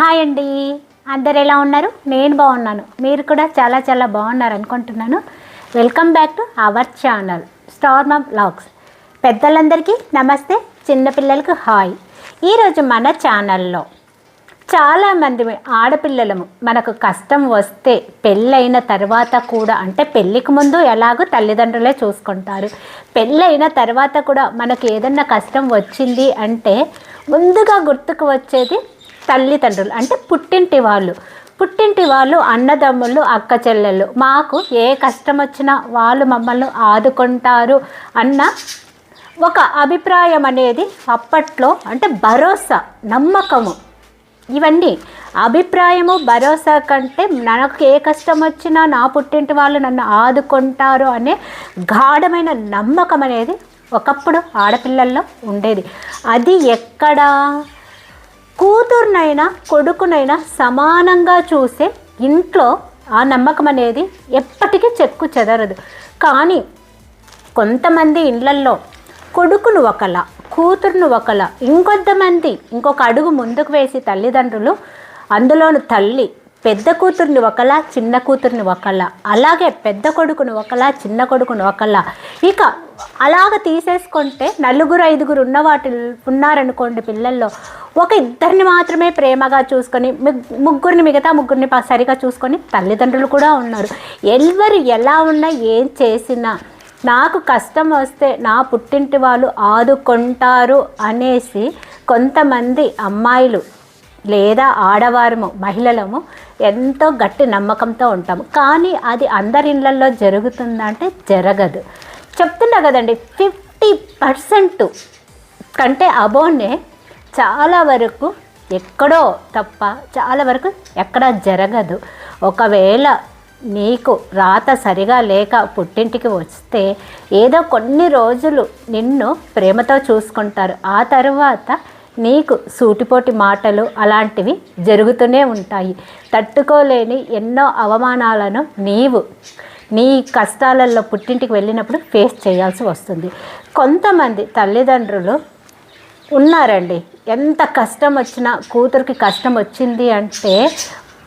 Hi అండి. అందరు ఎలా ఉన్నారు? నేను బాగున్నాను. మీరు కూడా చాలా చాలా బాగున్నారు అనుకుంటున్నాను. Welcome back to our channel Star Maa blogs పెద్దలందరికీ నమస్తే చిన్నపిల్లలకు హాయ్. ఈరోజు మన ఛానల్లో చాలామంది ఆడపిల్లలము మనకు కష్టం వస్తే పెళ్ళైన తర్వాత కూడా అంటే పెళ్ళికి ముందు ఎలాగో తల్లిదండ్రులే చూసుకుంటారు. పెళ్ళైన తర్వాత కూడా మనకు ఏదన్నా కష్టం వచ్చింది అంటే ముందుగా గుర్తుకు వచ్చేది తల్లిదండ్రులు అంటే పుట్టింటి వాళ్ళు. పుట్టింటి వాళ్ళు అన్నదమ్ములు అక్క చెల్లెళ్ళు. మాకు ఏ కష్టం వచ్చినా వాళ్ళు మమ్మల్ని ఆదుకుంటారు అన్న ఒక అభిప్రాయం అనేది అప్పట్లో అంటే భరోసా నమ్మకము. ఇవన్నీ అభిప్రాయము భరోసా కంటే నాకు ఏ కష్టం వచ్చినా నా పుట్టింటి వాళ్ళు నన్ను ఆదుకుంటారు అనే గాఢమైన నమ్మకం అనేది ఒకప్పుడు ఆడపిల్లల్లో ఉండేది. అది ఎక్కడ? కూతురునైనా కొడుకునైనా సమానంగా చూసే ఇంట్లో ఆ నమ్మకం అనేది ఎప్పటికీ చెక్కు చెదరదు. కానీ కొంతమంది ఇళ్ళల్లో కొడుకును ఒకలా కూతురును ఒకలా ఇంకొంతమంది ఇంకొక అడుగు ముందుకు వేసి తల్లిదండ్రులు అందులోను తల్లి పెద్ద కూతుర్ని ఒకలా చిన్న కూతుర్ని ఒకలా అలాగే పెద్ద కొడుకుని ఒకలా చిన్న కొడుకుని ఒకలా. ఇక అలాగ తీసేసుకుంటే నలుగురు ఐదుగురు ఉన్న వాటి ఉన్నారనుకోండి పిల్లల్లో ఒక ఇద్దరిని మాత్రమే ప్రేమగా చూసుకొని ముగ్గురిని మిగతా ముగ్గురిని సరిగా చూసుకొని తల్లిదండ్రులు కూడా ఉన్నారు. ఎవరు ఎలా ఉన్నా ఏం చేసినా నాకు కష్టం వస్తే నా పుట్టింటి వాళ్ళు ఆదుకుంటారు అనేసి కొంతమంది అమ్మాయిలు లేదా ఆడవారము మహిళలము ఎంతో గట్టి నమ్మకంతో ఉంటాము. కానీ అది అందరి ఇళ్ళల్లో జరుగుతుందంటే జరగదు. చెప్తున్నా కదండి ఫిఫ్టీ పర్సెంట్ కంటే అబోనే చాలా వరకు ఎక్కడో తప్ప చాలా వరకు ఎక్కడ జరగదు. ఒకవేళ నీకు రాత సరిగా లేక పుట్టింటికి వస్తే ఏదో కొన్ని రోజులు నిన్ను ప్రేమతో చూసుకుంటారు. ఆ తర్వాత నీకు సూటిపోటి మాటలు అలాంటివి జరుగుతూనే ఉంటాయి. తట్టుకోలేని ఎన్నో అవమానాలను నీవు నీ కష్టాలలో పుట్టింటికి వెళ్ళినప్పుడు ఫేస్ చేయాల్సి వస్తుంది. కొంతమంది తల్లిదండ్రులు ఉన్నారండి. ఎంత కష్టం వచ్చినా కూతురికి కష్టం వచ్చింది అంటే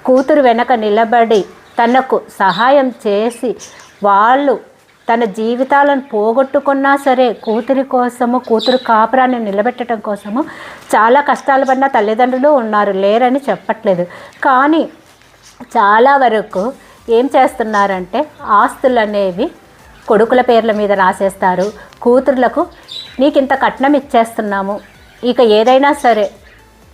కూతురు వెనక నిలబడి తనకు సహాయం చేసి వాళ్ళు తన జీవితాలను పోగొట్టుకున్నా సరే కూతురి కోసము కూతురు కాపురాన్ని నిలబెట్టడం కోసము చాలా కష్టాలు పడిన తల్లిదండ్రులు ఉన్నారు లేరని చెప్పట్లేదు. కానీ చాలా వరకు ఏం చేస్తున్నారంటే ఆస్తులు అనేవి కొడుకుల పేర్ల మీద రాసేస్తారు. కూతుర్లకు నీకు ఇంత కట్నం ఇచ్చేస్తున్నాము. ఇక ఏదైనా సరే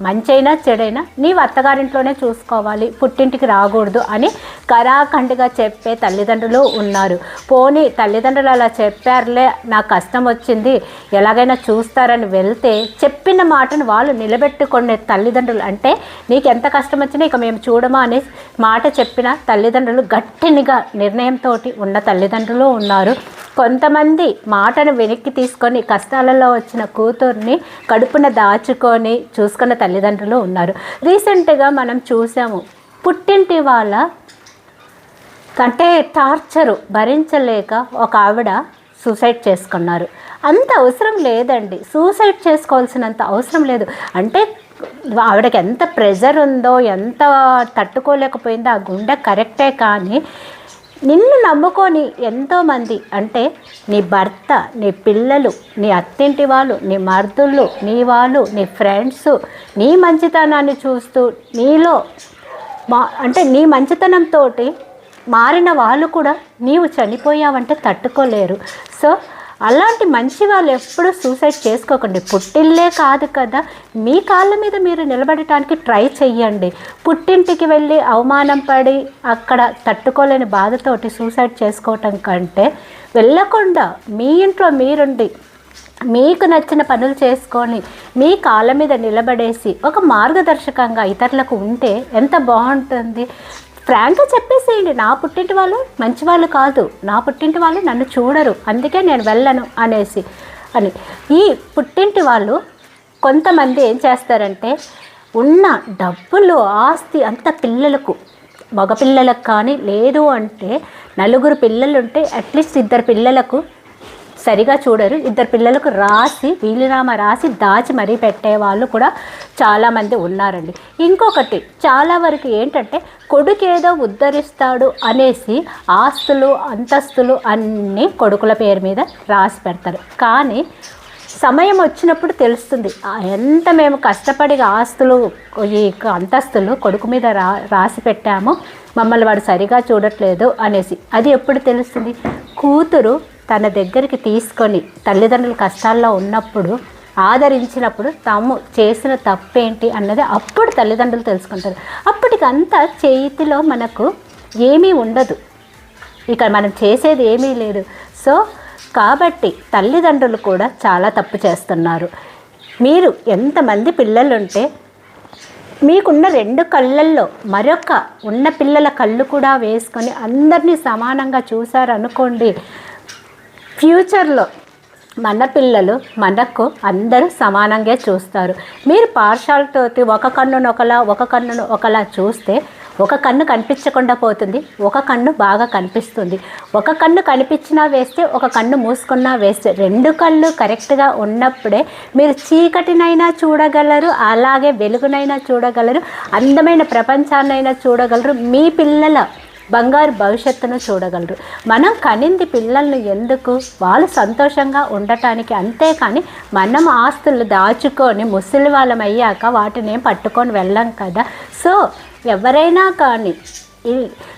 మంచైనా చెడైనా నీవు అత్తగారింట్లోనే చూసుకోవాలి పుట్టింటికి రాకూడదు అని కరాఖండిగా చెప్పే తల్లిదండ్రులు ఉన్నారు. పోనీ తల్లిదండ్రులు అలా చెప్పారులే నాకు కష్టం వచ్చింది ఎలాగైనా చూస్తారని వెళ్తే చెప్పిన మాటను వాళ్ళు నిలబెట్టుకునే తల్లిదండ్రులు అంటే నీకు ఎంత కష్టం వచ్చినా ఇక మేము చూడమా అనే మాట చెప్పిన తల్లిదండ్రులు గట్టినిగా నిర్ణయంతో ఉన్న తల్లిదండ్రులు ఉన్నారు. కొంతమంది మాటను వెనక్కి తీసుకొని కష్టాలలో వచ్చిన కూతుర్ని కడుపున దాచుకొని చూసుకున్న తల్లిదండ్రులు ఉన్నారు. రీసెంట్గా మనం చూసాము పుట్టింటి వాళ్ళ కంటే టార్చరు భరించలేక ఒక ఆవిడ సూసైడ్ చేసుకున్నారు. అంత అవసరం లేదండి. సూసైడ్ చేసుకోవాల్సినంత అవసరం లేదు. అంటే ఆవిడకి ఎంత ప్రెజర్ ఉందో ఎంత తట్టుకోలేకపోయిందో ఆ గుండె కరెక్టే కానీ నిన్ను నమ్ముకొని ఎంతోమంది అంటే నీ భర్త నీ పిల్లలు నీ అత్తింటి వాళ్ళు నీ మర్దుళ్ళు నీ వాళ్ళు నీ ఫ్రెండ్స్ నీ మంచితనాన్ని చూస్తూ నీలో మా అంటే నీ మంచితనంతో మారిన వాళ్ళు కూడా నీవు చనిపోయావంటే తట్టుకోలేరు. సో అలాంటి మంచి వాళ్ళు ఎప్పుడూ సూసైడ్ చేసుకోకండి. పుట్టిల్లే కాదు కదా. మీ కాళ్ళ మీద మీరు నిలబడటానికి ట్రై చెయ్యండి. పుట్టింటికి వెళ్ళి అవమానం పడి అక్కడ తట్టుకోలేని బాధతోటి సూసైడ్ చేసుకోవటం కంటే వెళ్ళకుండా మీ ఇంట్లో మీరుండి మీకు నచ్చిన పనులు చేసుకొని మీ కాళ్ళ మీద నిలబడేసి ఒక మార్గదర్శకంగా ఇతరులకు ఉంటే ఎంత బాగుంటుంది? ఫ్రాంక్గా చెప్పేసేయండి. నా పుట్టింటి వాళ్ళు మంచి వాళ్ళు కాదు. నా పుట్టింటి వాళ్ళు నన్ను చూడరు. అందుకే నేను వెళ్ళను అనేసి అని. ఈ పుట్టింటి వాళ్ళు కొంతమంది ఏం చేస్తారంటే ఉన్న డబ్బులు ఆస్తి అంత పిల్లలకు మగపిల్లలకు కానీ లేదు అంటే నలుగురు పిల్లలు ఉంటే అట్లీస్ట్ ఇద్దరు పిల్లలకు సరిగా చూడరు. ఇద్దరు పిల్లలకు రాసి వీలునామా రాసి దాచి మరీ పెట్టే వాళ్ళు కూడా చాలామంది ఉన్నారండి. ఇంకొకటి చాలా వరకు ఏంటంటే కొడుకు ఏదో ఉద్ధరిస్తాడు అనేసి ఆస్తులు అంతస్తులు అన్నీ కొడుకుల పేరు మీద రాసి పెడతారు. కానీ సమయం వచ్చినప్పుడు తెలుస్తుంది ఎంత మేము కష్టపడి ఆస్తులు ఈ అంతస్తులు కొడుకు మీద రా రాసి పెట్టామో మమ్మల్ని వాడు సరిగా చూడట్లేదు అనేసి. అది ఎప్పుడు తెలుస్తుంది? కూతురు తన దగ్గరికి తీసుకొని తల్లిదండ్రుల కష్టాల్లో ఉన్నప్పుడు ఆదరించినప్పుడు తాము చేసిన తప్పేంటి అన్నది అప్పుడు తల్లిదండ్రులు తెలుసుకుంటారు. అప్పటికంతా చేతిలో మనకు ఏమీ ఉండదు. ఇక్కడ మనం చేసేది ఏమీ లేదు. సో కాబట్టి తల్లిదండ్రులు కూడా చాలా తప్పు చేస్తున్నారు. మీరు ఎంతమంది పిల్లలుంటే మీకున్న రెండు కళ్ళల్లో మరొక ఉన్న పిల్లల కళ్ళు కూడా వేసుకొని అందరినీ సమానంగా చూశారనుకోండి ఫ్యూచర్లో మన పిల్లలు మనకు అందరూ సమానంగా చూస్తారు. మీరు పాఠశాలతో ఒక కన్నును ఒకలా ఒక కన్నును ఒకలా చూస్తే ఒక కన్ను కనిపించకుండా పోతుంది ఒక కన్ను బాగా కనిపిస్తుంది. ఒక కన్ను కనిపించినా వేస్తే ఒక కన్ను మూసుకున్నా వేస్తే రెండు కళ్ళు కరెక్ట్గా ఉన్నప్పుడే మీరు చీకటినైనా చూడగలరు అలాగే వెలుగునైనా చూడగలరు అందమైన ప్రపంచాన్నైనా చూడగలరు. మీ పిల్లల బంగారు భవిష్యత్తును చూడగలరు. మనం కనింది పిల్లల్ని ఎందుకు? వాళ్ళు సంతోషంగా ఉండటానికి అంతేకాని మనం ఆస్తులు దాచుకొని ముసలి వాళ్ళం అయ్యాక వాటిని పట్టుకొని వెళ్ళాం కదా? సో ఎవరైనా కానీ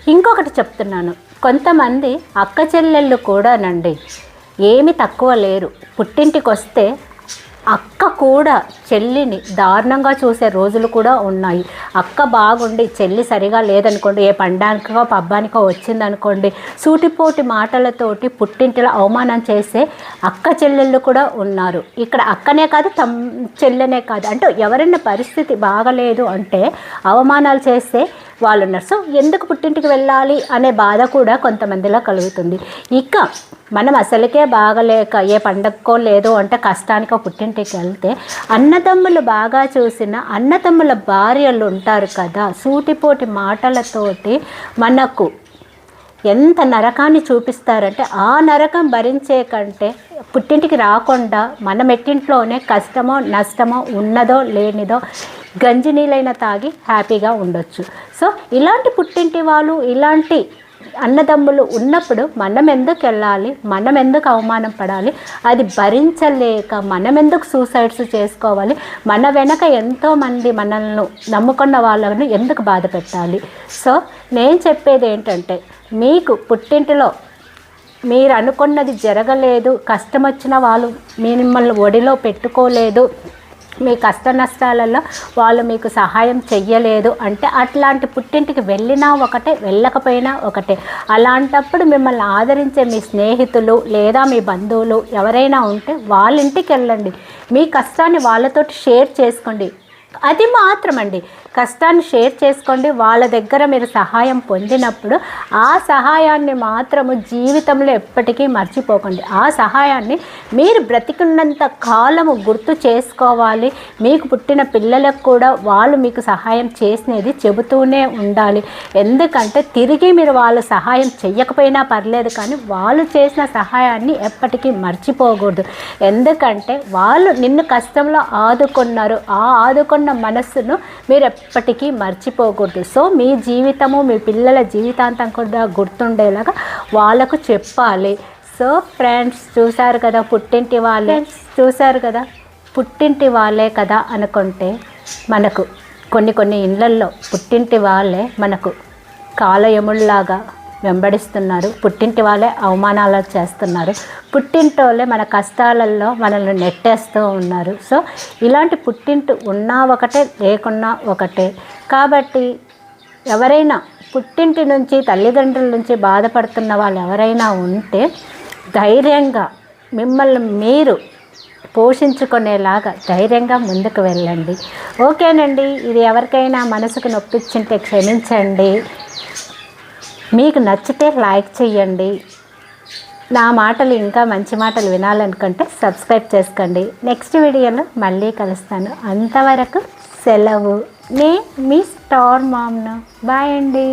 ఇంకొకటి చెప్తున్నాను. కొంతమంది అక్క చెల్లెళ్ళు కూడానండి. ఏమి తక్కువ లేరు. పుట్టింటికి వస్తే అక్క కూడా చెల్లిని దారుణంగా చూసే రోజులు కూడా ఉన్నాయి. అక్క బాగుండి చెల్లి సరిగా లేదనుకోండి ఏ పండానికో పబ్బానికో వచ్చిందనుకోండి సూటిపోటి మాటలతోటి పుట్టింటిలో అవమానం చేసే అక్క చెల్లెళ్ళు కూడా ఉన్నారు. ఇక్కడ అక్కనే కాదు తమ్ చెల్లెనే కాదు. అంటే ఎవరైనా పరిస్థితి బాగలేదు అంటే అవమానాలు చేస్తే వాళ్ళు ఉన్నారు. సో ఎందుకు పుట్టింటికి వెళ్ళాలి అనే బాధ కూడా కొంతమందిలో కలుగుతుంది. ఇక మనం అసలుకే బాగలేక ఏ పండగకో లేదో అంటే కష్టానికో పుట్టింటికి వెళ్తే అన్నదమ్ములు బాగా చూసిన అన్నదమ్ముల భార్యలు ఉంటారు కదా సూటిపోటి మాటలతోటి మనకు ఎంత నరకాన్ని చూపిస్తారంటే ఆ నరకం భరించే కంటే పుట్టింటికి రాకుండా మన మెట్టింట్లోనే కష్టమో నష్టమో ఉన్నదో లేనిదో గంజి నీళ్ళైనా తాగి హ్యాపీగా ఉండొచ్చు. సో ఇలాంటి పుట్టింటి వాళ్ళు ఇలాంటి అన్నదమ్ములు ఉన్నప్పుడు మనం ఎందుకు వెళ్ళాలి మనం ఎందుకు అవమానం పడాలి అది భరించలేక మనం ఎందుకు సూసైడ్స్ చేసుకోవాలి మన వెనక ఎంతోమంది మనల్ని నమ్ముకున్న వాళ్ళను ఎందుకు బాధ పెట్టాలి? సో నేను చెప్పేది ఏంటంటే మీకు పుట్టింటిలో మీరు అనుకున్నది జరగలేదు కష్టం వచ్చిన వాళ్ళు మిమ్మల్ని ఒడిలో పెట్టుకోలేదు మీ కష్ట నష్టాలలో వాళ్ళు మీకు సహాయం చెయ్యలేదు అంటే అట్లాంటి పుట్టింటికి వెళ్ళినా ఒకటే వెళ్ళకపోయినా ఒకటే. అలాంటప్పుడు మిమ్మల్ని ఆదరించే మీ స్నేహితులు లేదా మీ బంధువులు ఎవరైనా ఉంటే వాళ్ళ ఇంటికి వెళ్ళండి. మీ కష్టాన్ని వాళ్ళతోటి షేర్ చేసుకోండి. అది మాత్రమండి. కష్టాన్ని షేర్ చేసుకోండి. వాళ్ళ దగ్గర మీరు సహాయం పొందినప్పుడు ఆ సహాయాన్ని మాత్రము జీవితంలో ఎప్పటికీ మర్చిపోకండి. ఆ సహాయాన్ని మీరు బ్రతికున్నంత కాలము గుర్తు చేసుకోవాలి. మీకు పుట్టిన పిల్లలకు కూడా వాళ్ళు మీకు సహాయం చేసినది చెబుతూనే ఉండాలి. ఎందుకంటే తిరిగి మీరు వాళ్ళు సహాయం చెయ్యకపోయినా పర్లేదు కానీ వాళ్ళు చేసిన సహాయాన్ని ఎప్పటికీ మర్చిపోకూడదు. ఎందుకంటే వాళ్ళు నిన్ను కష్టంలో ఆదుకున్నారు. ఆ ఆదుకున్న మనస్సును మీరు ఎప్పటికీ మర్చిపోకూడదు. సో మీ జీవితము మీ పిల్లల జీవితాంతం కూడా గుర్తుండేలాగా వాళ్ళకు చెప్పాలి. సో ఫ్రెండ్స్ చూశారు కదా పుట్టింటి వాళ్ళే? చూశారు కదా పుట్టింటి వాళ్ళే కదా అనుకుంటే మనకు కొన్ని కొన్ని ఇళ్ళల్లో పుట్టింటి వాళ్ళే మనకు కాలయముల్లాగా వెంబడిస్తున్నారు. పుట్టింటి వాళ్ళే అవమానాలు చేస్తున్నారు. పుట్టింటోళ్ళే మన కష్టాలలో మనల్ని నెట్టేస్తూ ఉన్నారు. సో ఇలాంటి పుట్టింటి ఉన్నా ఒకటే లేకున్నా ఒకటే. కాబట్టి ఎవరైనా పుట్టింటి నుంచి తల్లిదండ్రుల నుంచి బాధపడుతున్న వాళ్ళు ఎవరైనా ఉంటే ధైర్యంగా మిమ్మల్ని మీరు పోషించుకునేలాగా ధైర్యంగా ముందుకు వెళ్ళండి. ఓకేనండి. ఇది ఎవరికైనా మనసుకు నొప్పించింటే క్షమించండి. మీకు నచ్చితే లైక్ చేయండి నా మాటలు ఇంకా మంచి మాటలు వినాలనుకుంటే సబ్స్క్రైబ్ చేసుకోండి. నెక్స్ట్ వీడియోలో మళ్ళీ కలుస్తాను. అంతవరకు సెలవు. నే మీ స్టార్ మామ్ను. బాయ్ అండి.